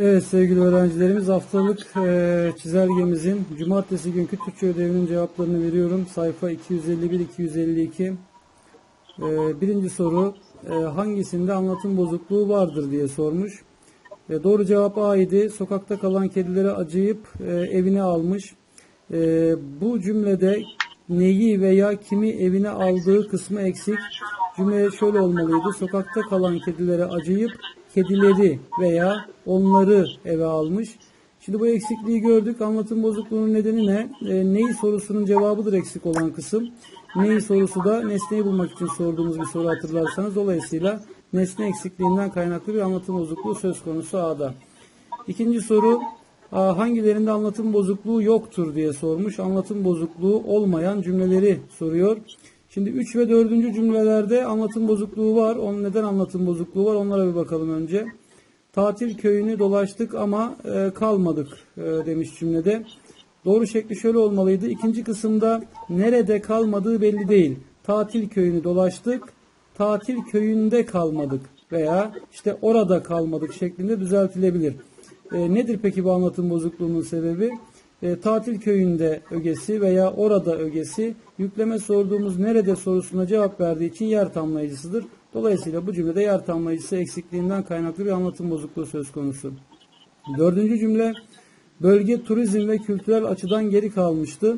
Evet sevgili öğrencilerimiz haftalık e, çizelgemizin cumartesi günkü Türkçe ödevinin cevaplarını veriyorum. Sayfa 251-252. E, birinci soru e, hangisinde anlatım bozukluğu vardır diye sormuş. E, doğru cevap A idi. Sokakta kalan kedilere acıyıp e, evine almış. E, bu cümlede neyi veya kimi evine aldığı kısmı eksik. Cümle şöyle olmalıydı. Sokakta kalan kedilere acıyıp kedileri veya onları eve almış. Şimdi bu eksikliği gördük. Anlatım bozukluğunun nedeni ne? E, neyi sorusunun cevabıdır eksik olan kısım. Neyi sorusu da nesneyi bulmak için sorduğumuz bir soru hatırlarsanız. Dolayısıyla nesne eksikliğinden kaynaklı bir anlatım bozukluğu söz konusu A'da. İkinci soru Aa, hangilerinde anlatım bozukluğu yoktur diye sormuş. Anlatım bozukluğu olmayan cümleleri soruyor. Şimdi 3 ve 4. cümlelerde anlatım bozukluğu var. Onun neden anlatım bozukluğu var onlara bir bakalım önce. Tatil köyünü dolaştık ama e, kalmadık e, demiş cümlede. Doğru şekli şöyle olmalıydı. İkinci kısımda nerede kalmadığı belli değil. Tatil köyünü dolaştık, tatil köyünde kalmadık veya işte orada kalmadık şeklinde düzeltilebilir. E, nedir peki bu anlatım bozukluğunun sebebi? E, tatil köyünde ögesi veya orada ögesi yükleme sorduğumuz nerede sorusuna cevap verdiği için yer tamlayıcısıdır. Dolayısıyla bu cümlede yer tamlayıcısı eksikliğinden kaynaklı bir anlatım bozukluğu söz konusu. Dördüncü cümle bölge turizm ve kültürel açıdan geri kalmıştı.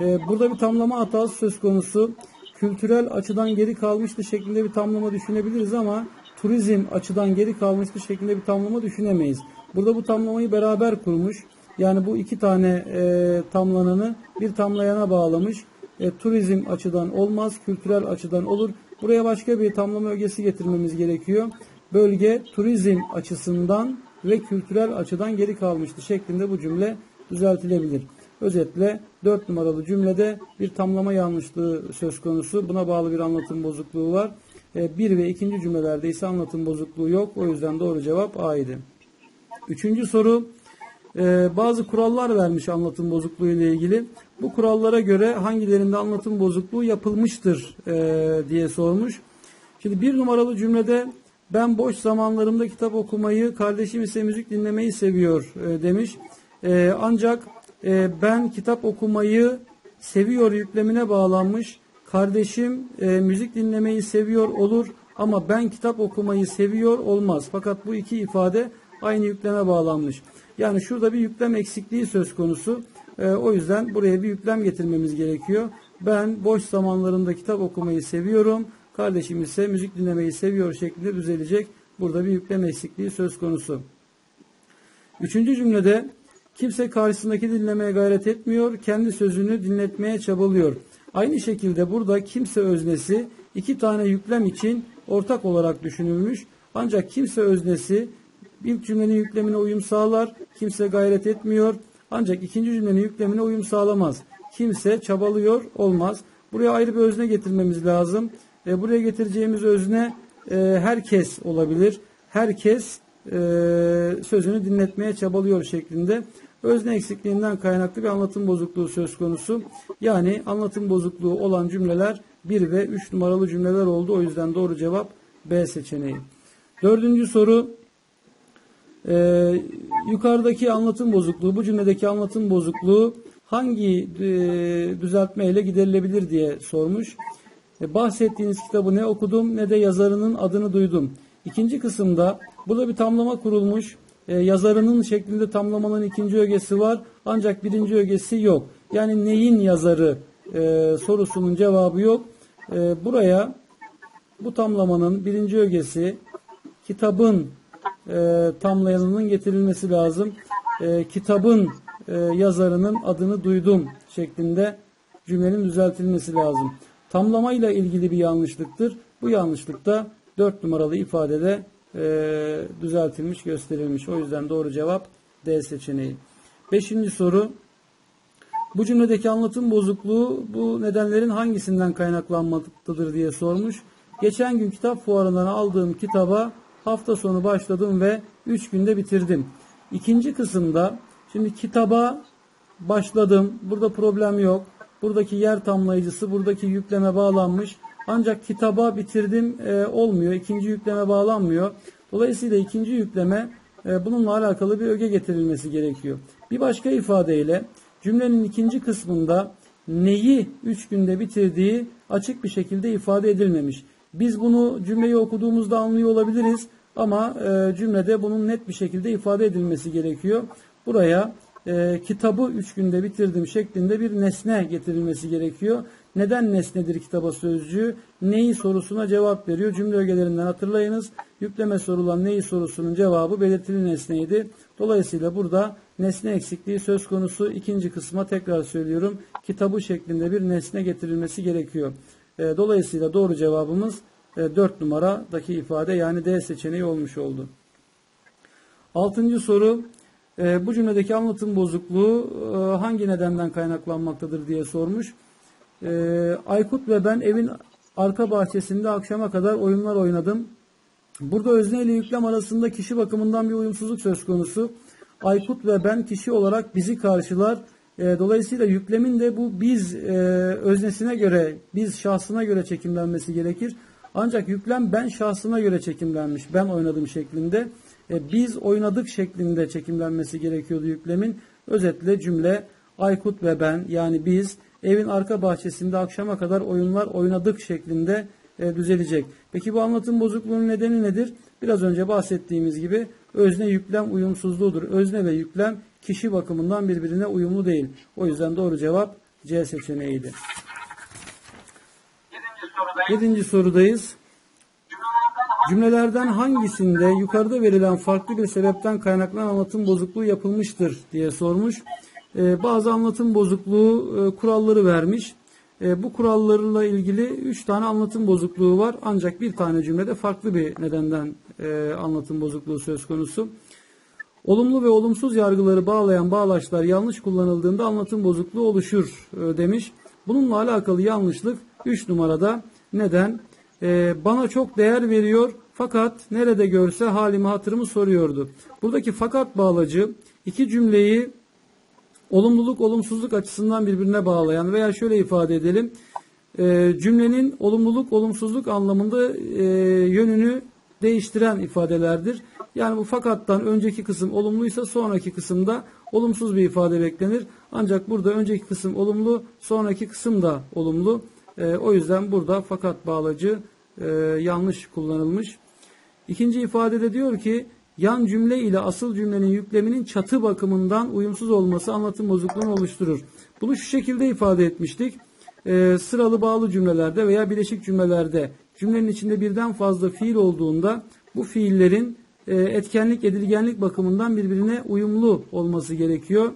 E, burada bir tamlama hatası söz konusu. Kültürel açıdan geri kalmıştı şeklinde bir tamlama düşünebiliriz ama turizm açıdan geri kalmıştı şeklinde bir tamlama düşünemeyiz. Burada bu tamlamayı beraber kurmuş. Yani bu iki tane e, tamlananı bir tamlayana bağlamış. E, turizm açıdan olmaz, kültürel açıdan olur. Buraya başka bir tamlama ögesi getirmemiz gerekiyor. Bölge turizm açısından ve kültürel açıdan geri kalmıştı şeklinde bu cümle düzeltilebilir. Özetle 4 numaralı cümlede bir tamlama yanlışlığı söz konusu. Buna bağlı bir anlatım bozukluğu var. 1 ve 2. cümlelerde ise anlatım bozukluğu yok. O yüzden doğru cevap A idi. Üçüncü soru e, bazı kurallar vermiş anlatım bozukluğu ile ilgili. Bu kurallara göre hangilerinde anlatım bozukluğu yapılmıştır e, diye sormuş. Şimdi bir numaralı cümlede ben boş zamanlarımda kitap okumayı, kardeşim ise müzik dinlemeyi seviyor e, demiş. E, ancak ben kitap okumayı seviyor yüklemine bağlanmış. Kardeşim e, müzik dinlemeyi seviyor olur ama ben kitap okumayı seviyor olmaz. Fakat bu iki ifade aynı yükleme bağlanmış. Yani şurada bir yüklem eksikliği söz konusu. E, o yüzden buraya bir yüklem getirmemiz gerekiyor. Ben boş zamanlarımda kitap okumayı seviyorum. Kardeşim ise müzik dinlemeyi seviyor şeklinde düzelecek. Burada bir yüklem eksikliği söz konusu. Üçüncü cümlede kimse karşısındaki dinlemeye gayret etmiyor. Kendi sözünü dinletmeye çabalıyor. Aynı şekilde burada kimse öznesi iki tane yüklem için ortak olarak düşünülmüş. Ancak kimse öznesi ilk cümlenin yüklemine uyum sağlar. Kimse gayret etmiyor. Ancak ikinci cümlenin yüklemine uyum sağlamaz. Kimse çabalıyor olmaz. Buraya ayrı bir özne getirmemiz lazım. E, buraya getireceğimiz özne e, herkes olabilir. Herkes e, sözünü dinletmeye çabalıyor şeklinde. Özne eksikliğinden kaynaklı bir anlatım bozukluğu söz konusu. Yani anlatım bozukluğu olan cümleler 1 ve 3 numaralı cümleler oldu. O yüzden doğru cevap B seçeneği. Dördüncü soru ee, yukarıdaki anlatım bozukluğu, bu cümledeki anlatım bozukluğu hangi e, düzeltme ile giderilebilir diye sormuş. E, bahsettiğiniz kitabı ne okudum ne de yazarının adını duydum. İkinci kısımda burada bir tamlama kurulmuş. E, yazarının şeklinde tamlamanın ikinci ögesi var ancak birinci ögesi yok. Yani neyin yazarı e, sorusunun cevabı yok. E, buraya bu tamlamanın birinci ögesi kitabın e, tamlayanının getirilmesi lazım. E, kitabın e, yazarının adını duydum şeklinde cümlenin düzeltilmesi lazım. Tamlamayla ilgili bir yanlışlıktır. Bu yanlışlık da 4 numaralı ifadede e, düzeltilmiş, gösterilmiş. O yüzden doğru cevap D seçeneği. Beşinci soru. Bu cümledeki anlatım bozukluğu bu nedenlerin hangisinden kaynaklanmaktadır diye sormuş. Geçen gün kitap fuarından aldığım kitaba hafta sonu başladım ve 3 günde bitirdim. İkinci kısımda şimdi kitaba başladım. Burada problem yok. Buradaki yer tamlayıcısı, buradaki yükleme bağlanmış. Ancak kitaba bitirdim e, olmuyor. İkinci yükleme bağlanmıyor. Dolayısıyla ikinci yükleme e, bununla alakalı bir öge getirilmesi gerekiyor. Bir başka ifadeyle cümlenin ikinci kısmında neyi üç günde bitirdiği açık bir şekilde ifade edilmemiş. Biz bunu cümleyi okuduğumuzda anlıyor olabiliriz ama e, cümlede bunun net bir şekilde ifade edilmesi gerekiyor. Buraya e, kitabı üç günde bitirdim şeklinde bir nesne getirilmesi gerekiyor. Neden nesnedir kitaba sözcüğü? Neyi sorusuna cevap veriyor. Cümle ögelerinden hatırlayınız. Yükleme sorulan neyi sorusunun cevabı belirtili nesneydi. Dolayısıyla burada nesne eksikliği söz konusu. İkinci kısma tekrar söylüyorum. Kitabı şeklinde bir nesne getirilmesi gerekiyor. E, dolayısıyla doğru cevabımız 4 numaradaki ifade yani D seçeneği olmuş oldu. Altıncı soru. E, bu cümledeki anlatım bozukluğu e, hangi nedenden kaynaklanmaktadır diye sormuş. E, Aykut ve ben evin arka bahçesinde akşama kadar oyunlar oynadım. Burada özne ile yüklem arasında kişi bakımından bir uyumsuzluk söz konusu. Aykut ve ben kişi olarak bizi karşılar. E, dolayısıyla yüklemin de bu biz e, öznesine göre, biz şahsına göre çekimlenmesi gerekir. Ancak yüklem ben şahsına göre çekimlenmiş. Ben oynadım şeklinde. E, biz oynadık şeklinde çekimlenmesi gerekiyordu yüklemin. Özetle cümle Aykut ve ben yani biz evin arka bahçesinde akşama kadar oyunlar oynadık şeklinde e, düzelecek. Peki bu anlatım bozukluğunun nedeni nedir? Biraz önce bahsettiğimiz gibi özne yüklem uyumsuzluğudur. Özne ve yüklem kişi bakımından birbirine uyumlu değil. O yüzden doğru cevap C seçeneğiydi. Sorudayız. Yedinci sorudayız. Cümlelerden hangisinde yukarıda verilen farklı bir sebepten kaynaklanan anlatım bozukluğu yapılmıştır diye sormuş. Ee, bazı anlatım bozukluğu e, kuralları vermiş. E, bu kurallarla ilgili 3 tane anlatım bozukluğu var. Ancak bir tane cümlede farklı bir nedenden e, anlatım bozukluğu söz konusu. Olumlu ve olumsuz yargıları bağlayan bağlaçlar yanlış kullanıldığında anlatım bozukluğu oluşur e, demiş. Bununla alakalı yanlışlık 3 numarada. Neden? E, bana çok değer veriyor fakat nerede görse halimi hatırımı soruyordu. Buradaki fakat bağlacı iki cümleyi olumluluk olumsuzluk açısından birbirine bağlayan veya şöyle ifade edelim. E, cümlenin olumluluk olumsuzluk anlamında e, yönünü değiştiren ifadelerdir. Yani bu fakattan önceki kısım olumluysa sonraki kısımda olumsuz bir ifade beklenir. Ancak burada önceki kısım olumlu, sonraki kısım da olumlu. E, o yüzden burada fakat bağlacı e, yanlış kullanılmış. İkinci ifadede diyor ki yan cümle ile asıl cümlenin yükleminin çatı bakımından uyumsuz olması anlatım bozukluğunu oluşturur. Bunu şu şekilde ifade etmiştik. Ee, sıralı bağlı cümlelerde veya bileşik cümlelerde cümlenin içinde birden fazla fiil olduğunda bu fiillerin e, etkenlik edilgenlik bakımından birbirine uyumlu olması gerekiyor.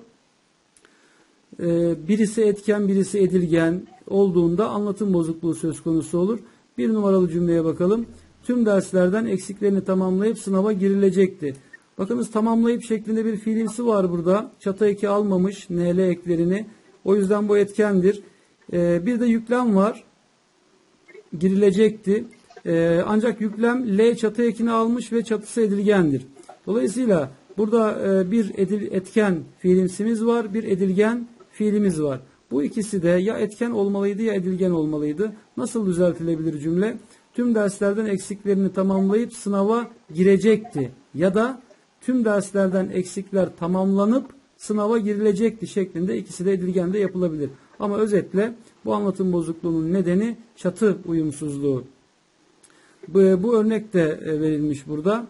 Ee, birisi etken birisi edilgen olduğunda anlatım bozukluğu söz konusu olur. Bir numaralı cümleye bakalım. Tüm derslerden eksiklerini tamamlayıp sınava girilecekti. Bakınız tamamlayıp şeklinde bir fiilimsi var burada. Çata eki almamış NL eklerini. O yüzden bu etkendir. Ee, bir de yüklem var. Girilecekti. Ee, ancak yüklem L çatı ekini almış ve çatısı edilgendir. Dolayısıyla burada e, bir edil, etken fiilimsimiz var, bir edilgen fiilimiz var. Bu ikisi de ya etken olmalıydı ya edilgen olmalıydı. Nasıl düzeltilebilir cümle? Tüm derslerden eksiklerini tamamlayıp sınava girecekti. Ya da tüm derslerden eksikler tamamlanıp sınava girilecekti şeklinde ikisi de edilgen de yapılabilir. Ama özetle bu anlatım bozukluğunun nedeni çatı uyumsuzluğu. Bu, bu örnek de e, verilmiş burada.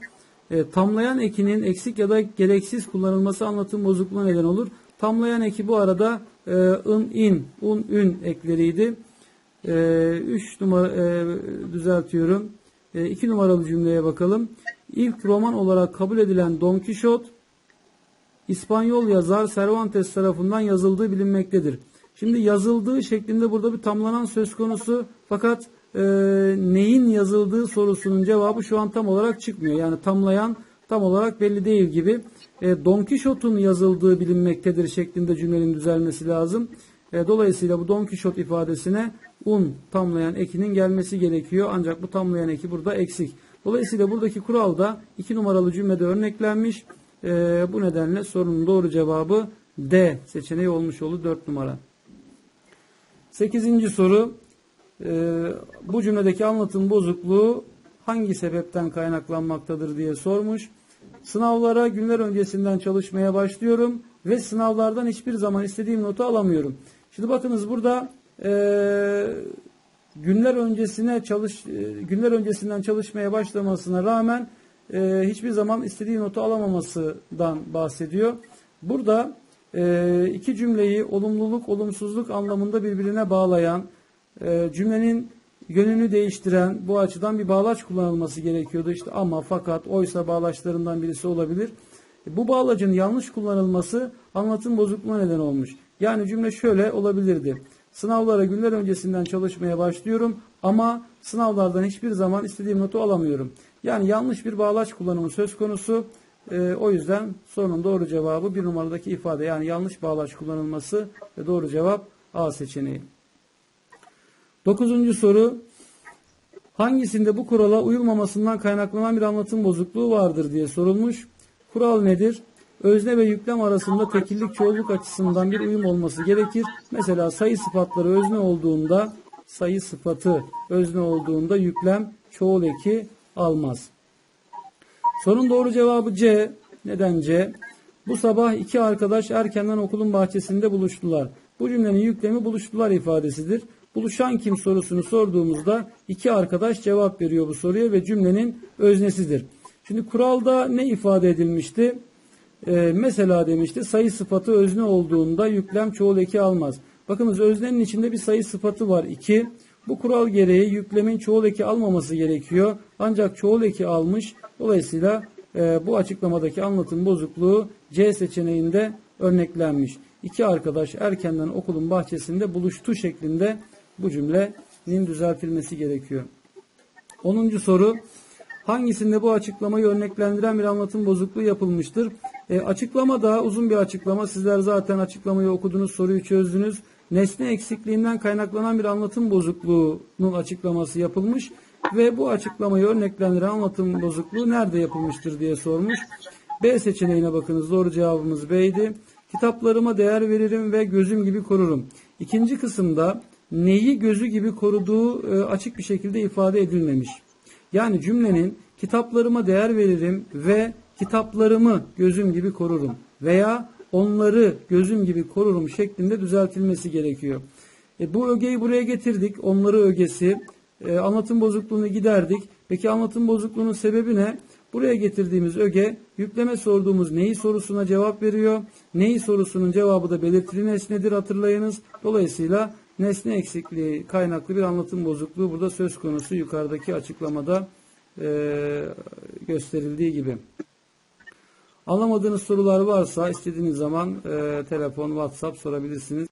E, tamlayan ekinin eksik ya da gereksiz kullanılması anlatım bozukluğuna neden olur. Tamlayan eki bu arada e, ın, in, un, ün ekleriydi. 3 e, numara e, düzeltiyorum. 2 e, numaralı cümleye bakalım. İlk roman olarak kabul edilen Don Quixote İspanyol yazar Cervantes tarafından yazıldığı bilinmektedir. Şimdi yazıldığı şeklinde burada bir tamlanan söz konusu fakat e, neyin yazıldığı sorusunun cevabı şu an tam olarak çıkmıyor. Yani tamlayan tam olarak belli değil gibi. E, Don Quixote'un yazıldığı bilinmektedir şeklinde cümlenin düzelmesi lazım. E, dolayısıyla bu Don Quixote ifadesine un tamlayan ekinin gelmesi gerekiyor. Ancak bu tamlayan eki burada eksik. Dolayısıyla buradaki kural da 2 numaralı cümlede örneklenmiş. E, bu nedenle sorunun doğru cevabı D seçeneği olmuş oldu 4 numara. 8. soru. E, bu cümledeki anlatım bozukluğu hangi sebepten kaynaklanmaktadır diye sormuş. Sınavlara günler öncesinden çalışmaya başlıyorum ve sınavlardan hiçbir zaman istediğim notu alamıyorum. Şimdi bakınız burada eee, günler öncesine çalış e, günler öncesinden çalışmaya başlamasına rağmen e, hiçbir zaman istediği notu alamamasından bahsediyor. Burada e, iki cümleyi olumluluk olumsuzluk anlamında birbirine bağlayan e, cümlenin yönünü değiştiren bu açıdan bir bağlaç kullanılması gerekiyordu. İşte ama fakat oysa bağlaçlarından birisi olabilir. E, Bu bağlacın yanlış kullanılması anlatım bozukluğuna neden olmuş. Yani cümle şöyle olabilirdi. Sınavlara günler öncesinden çalışmaya başlıyorum ama sınavlardan hiçbir zaman istediğim notu alamıyorum. Yani yanlış bir bağlaç kullanımı söz konusu. Ee, o yüzden sorunun doğru cevabı bir numaradaki ifade yani yanlış bağlaç kullanılması ve doğru cevap A seçeneği. Dokuzuncu soru. Hangisinde bu kurala uyulmamasından kaynaklanan bir anlatım bozukluğu vardır diye sorulmuş. Kural nedir? Özne ve yüklem arasında tekillik çoğulluk açısından bir uyum olması gerekir. Mesela sayı sıfatları özne olduğunda sayı sıfatı özne olduğunda yüklem çoğul eki almaz. Sorun doğru cevabı C. Neden C? Bu sabah iki arkadaş erkenden okulun bahçesinde buluştular. Bu cümlenin yüklemi buluştular ifadesidir. Buluşan kim sorusunu sorduğumuzda iki arkadaş cevap veriyor bu soruya ve cümlenin öznesidir. Şimdi kuralda ne ifade edilmişti? Ee, mesela demişti sayı sıfatı özne olduğunda yüklem çoğul eki almaz. Bakınız öznenin içinde bir sayı sıfatı var 2. Bu kural gereği yüklemin çoğul eki almaması gerekiyor. Ancak çoğul eki almış. Dolayısıyla e, bu açıklamadaki anlatım bozukluğu C seçeneğinde örneklenmiş. İki arkadaş erkenden okulun bahçesinde buluştu şeklinde bu cümlenin düzeltilmesi gerekiyor. 10. soru hangisinde bu açıklamayı örneklendiren bir anlatım bozukluğu yapılmıştır? E, açıklama da uzun bir açıklama. Sizler zaten açıklamayı okudunuz, soruyu çözdünüz. Nesne eksikliğinden kaynaklanan bir anlatım bozukluğunun açıklaması yapılmış ve bu açıklamayı örneklendiren anlatım bozukluğu nerede yapılmıştır diye sormuş. B seçeneğine bakınız. Doğru cevabımız B'ydi. Kitaplarıma değer veririm ve gözüm gibi korurum. İkinci kısımda neyi gözü gibi koruduğu e, açık bir şekilde ifade edilmemiş. Yani cümlenin kitaplarıma değer veririm ve kitaplarımı gözüm gibi korurum veya onları gözüm gibi korurum şeklinde düzeltilmesi gerekiyor. E, bu ögeyi buraya getirdik. Onları ögesi. E, anlatım bozukluğunu giderdik. Peki anlatım bozukluğunun sebebi ne? Buraya getirdiğimiz öge yükleme sorduğumuz neyi sorusuna cevap veriyor. Neyi sorusunun cevabı da belirtili nesnedir hatırlayınız. Dolayısıyla nesne eksikliği kaynaklı bir anlatım bozukluğu burada söz konusu yukarıdaki açıklamada e, gösterildiği gibi. Anlamadığınız sorular varsa istediğiniz zaman e, telefon, WhatsApp sorabilirsiniz.